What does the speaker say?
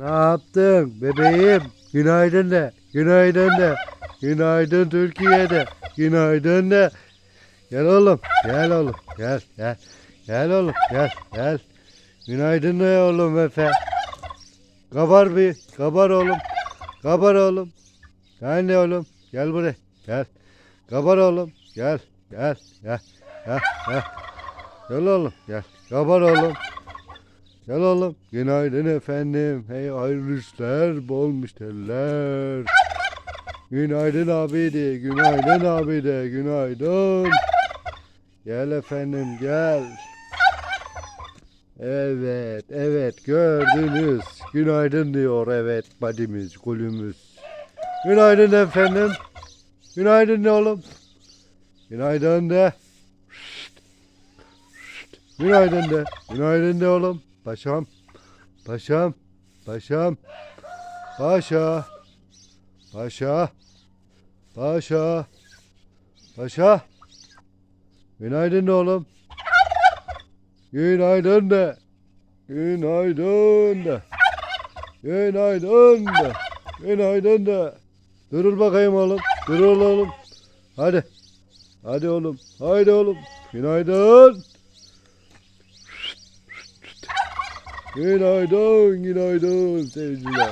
Ne yaptın bebeğim? Günaydın de. Günaydın de. Günaydın Türkiye'de. Günaydın de. Gel oğlum. Gel oğlum. Gel gel. Gel oğlum. Gel gel. Günaydın de oğlum Efe. Kabar bir. Kabar oğlum. Kabar oğlum. Gel ne oğlum. Gel buraya. Gel. Kabar oğlum. Gel. Gel. Gel. Gel. Gel. Gel oğlum. Gel. Kabar oğlum. Gel. Günaydın efendim. Hey hayırlı bol müşteriler. Günaydın abi de, günaydın abi de, günaydın. Gel efendim gel. Evet, evet gördünüz. Günaydın diyor evet badimiz, kulümüz. Günaydın efendim. Günaydın oğlum. Günaydın de. Günaydın de. Günaydın de oğlum. Paşam. Paşam. Paşam. Paşa. Paşa. Paşa. Paşa. Günaydın oğlum. Günaydın de. Günaydın de. Günaydın de. Günaydın de. Durur bakayım oğlum. Durur oğlum. Hadi. Hadi oğlum. Haydi oğlum. Günaydın. Günaydın, günaydın seyirciler.